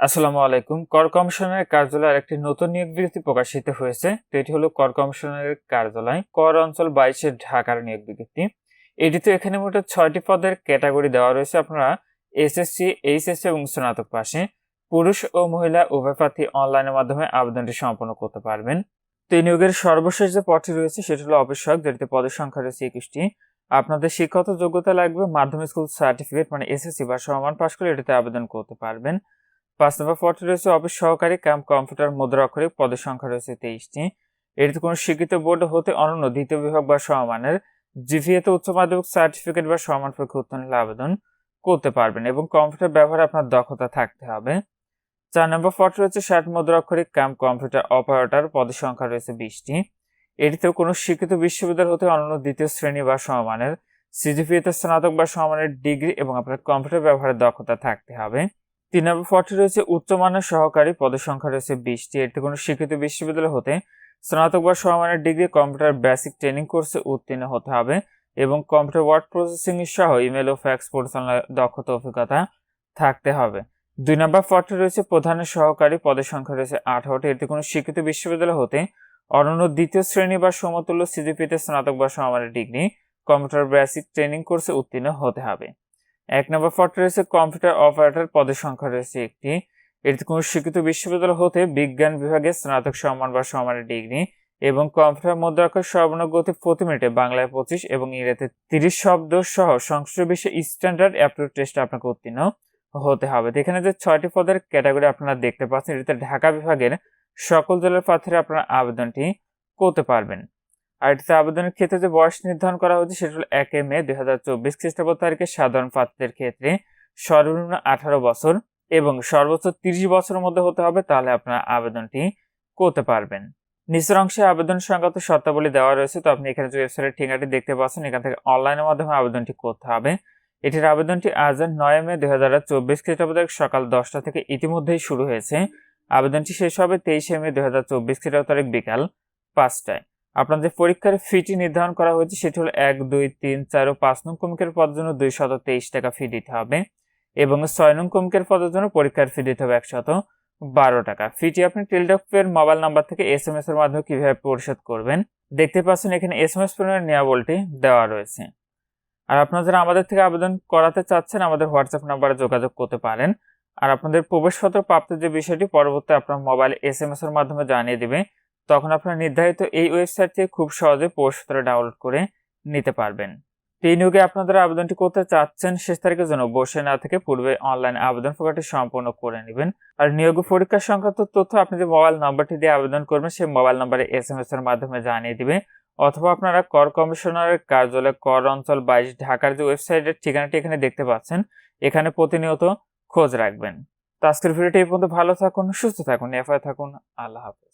আসসালামু আলাইকুম। কর কমিশনের কার্যালয়ের একটি নতুন নিয়োগ বিজ্ঞপ্তি প্রকাশিত হয়েছে। তো এটি হলো কর কমিশনের কার্যালয়, কর অঞ্চল বাইশের ঢাকার নিয়োগ বিজ্ঞপ্তি। এটিতে এখানে মোট ছয়টি পদের ক্যাটাগরি দেওয়া রয়েছে। আপনারা এসএসসি, এইচএসসি এবং স্নাতক পাশে পুরুষ ও মহিলা উভয় প্রার্থী অনলাইনের মাধ্যমে আবেদনটি সম্পন্ন করতে পারবেন। তো এই নিয়োগের সর্বশেষ যে পদটি রয়েছে, সেটি হলো অবশ্যক, যেটিতে পদের সংখ্যা রয়েছে একুশটি। আপনাদের শিক্ষাগত যোগ্যতা লাগবে, মাধ্যমিক স্কুল সার্টিফিকেট মানে এসএসসি বা সমান পাশ করে এটিতে আবেদন করতে পারবেন। পাঁচ নম্বর পদটি রয়েছে অফিস সহকারী কাম কম্পিউটার, মুদ্রা অক্ষরিক, পদের সংখ্যা রয়েছে তেইশটি। এটিতে কোনো স্বীকৃত বোর্ড হতে অনন্য দ্বিতীয় বিভাগ বা সমানের জিভিএতে উচ্চ মাধ্যমিক সার্টিফিকেট বা সমান পরীক্ষা উত্তীর্ণ আবেদন করতে পারবেন এবং কম্পিউটার ব্যবহারে আপনার দক্ষতা থাকতে হবে। চার নম্বর পদ রয়েছে ষাট মুদ্রা অক্ষরিক কাম কম্পিউটার অপারেটর, পদের সংখ্যা রয়েছে বিশটি। এটিতেও কোনো স্বীকৃত বিশ্ববিদ্যালয় হতে অনন্য দ্বিতীয় শ্রেণি বা সমানের, সিজিপিএতে স্নাতক বা সমানের ডিগ্রি এবং আপনার কম্পিউটার ব্যবহারের দক্ষতা থাকতে হবে। তিন নম্বর পদটি রয়েছে উচ্চমানের সহকারী, পদের সংখ্যা রয়েছে বিশটি। এটি কোনো স্বীকৃত বিশ্ববিদ্যালয় হতে স্নাতক বা সমমানের ডিগ্রি, কম্পিউটার বেসিক ট্রেনিং কোর্সে উত্তীর্ণ হতে হবে এবং কম্পিউটার ওয়ার্ড প্রসেসিং সহ ইমেল ও ফ্যাক্স পরিচালনার দক্ষতা, অভিজ্ঞতা থাকতে হবে। দুই নম্বর পদটি রয়েছে প্রধানের সহকারী, পদের সংখ্যা রয়েছে আঠারোটি। এটি কোনো স্বীকৃত বিশ্ববিদ্যালয় হতে অনন্য দ্বিতীয় শ্রেণি বা সমতুল্য সিজিপিতে স্নাতক বা সমমানের ডিগ্রি, কম্পিউটার বেসিক ট্রেনিং কোর্সে উত্তীর্ণ হতে হবে। এক নম্বর পদটি রয়েছে কম্পিউটার অপারেটর পদের সংখ্যা রয়েছে একটি। এটি কোনো স্বীকৃত বিশ্ববিদ্যালয় হতে বিজ্ঞান বিভাগে স্নাতক সম্মান বা সমানের ডিগ্রি এবং কম্পিউটার মুদ্রাক্ষর সর্বনিম্ন গতি প্রতি মিনিটে বাংলায় পঁচিশ এবং ইংরেজিতে তিরিশ শব্দ সহ সংশ্লিষ্ট বিষয়ে স্ট্যান্ডার্ড অ্যাপটিউড টেস্টে আপনাকে উত্তীর্ণ হতে হবে। এখানে যে ছয়টি পদের ক্যাটাগরি আপনারা দেখতে পাচ্ছেন, এটিতে ঢাকা বিভাগের সকল জেলার প্রার্থীরা আপনারা আবেদনটি করতে পারবেন। আর এটিতে আবেদনের ক্ষেত্রে যে বয়স নির্ধারণ করা হয়েছে, সেটা হল এক মে দুই হাজার চব্বিশ খ্রিস্টাব্দ তারিখে সাধারণ পাত্রের ক্ষেত্রে সর্বনিম্ন আঠারো বছর এবং সর্বোচ্চ তিরিশ বছরের মধ্যে হতে হবে, তাহলে আপনার আবেদনটি করতে পারবেন। নিচের অংশে আবেদন সংক্রান্ত শর্তাবলী দেওয়া রয়েছে, তো আপনি এখানে যে ওয়েবসাইটের ঠিকানাটি দেখতে পাচ্ছেন, এখান থেকে অনলাইনের মাধ্যমে আবেদনটি করতে হবে। এটির আবেদনটি আজ নয় মে দুই হাজার চব্বিশ খ্রিস্টাব্দ সকাল দশটা থেকে ইতিমধ্যেই শুরু হয়েছে। আবেদনটি শেষ হবে তেইশে মে দুই হাজার চব্বিশ খ্রিস্টাব্দ তারিখ বিকাল পাঁচটায়। আপনাদের পরীক্ষার ফিটি নির্ধারণ করা হয়েছে, সেটি হলো এক, দুই, তিন, চার ও পাঁচ নং কমিকের পদের জন্য দুইশত তেইশ টাকা ফি দিতে হবে এবং ছয় নং কমিকের পদের জন্য পরীক্ষার ফি দিতে হবে একশত বারো টাকা। ফিটি আপনি টেলিডকের মোবাইল নাম্বার থেকে এস এম এস এর মাধ্যমে কীভাবে পরিশোধ করবেন, দেখতে পাচ্ছেন এখানে এস এম এস পেমেন্টের নিয়মাবলটি দেওয়া রয়েছে। আর আপনারা যারা আমাদের থেকে আবেদন করাতে চাচ্ছেন, আমাদের হোয়াটসঅ্যাপ নাম্বারে যোগাযোগ করতে পারেন। আর আপনাদের প্রবেশপত্র প্রাপ্তির যে বিষয়টি, পরবর্তী আপনার মোবাইল এস এম এস এর মাধ্যমে জানিয়ে দিবে তখন আপনারা নির্ধারিত এই ওয়েবসাইট থেকে খুব সহজে প্রবেশপত্র ডাউনলোড করে নিতে পারবেন। নিয়োগে আপনাদের আবেদনটি করতে চাচ্ছেন, শেষ তারিখের জন্য বসে না থেকে পূর্বে অনলাইন আবেদন প্রক্রিয়াটি সম্পূর্ণ করে নেবেন। আর নিয়োগ পরীক্ষা সংক্রান্ত তথ্য আপনি যে মোবাইল নাম্বারটি দিয়ে আবেদন করবেন, সেই মোবাইল নাম্বারে এস এম এস এর মাধ্যমে জানিয়ে দিবে। অথবা আপনারা কর কমিশনারের কার্যালয়, কর অঞ্চল বাইশ ঢাকার যে ওয়েবসাইটের ঠিকানাটি এখানে দেখতে পাচ্ছেন, এখানে প্রতিনিয়ত খোঁজ রাখবেন। তো আজকের ভিডিওটি এই পর্যন্ত। ভালো থাকুন, সুস্থ থাকুন এফআই থাকুন। আল্লাহ হাফেজ।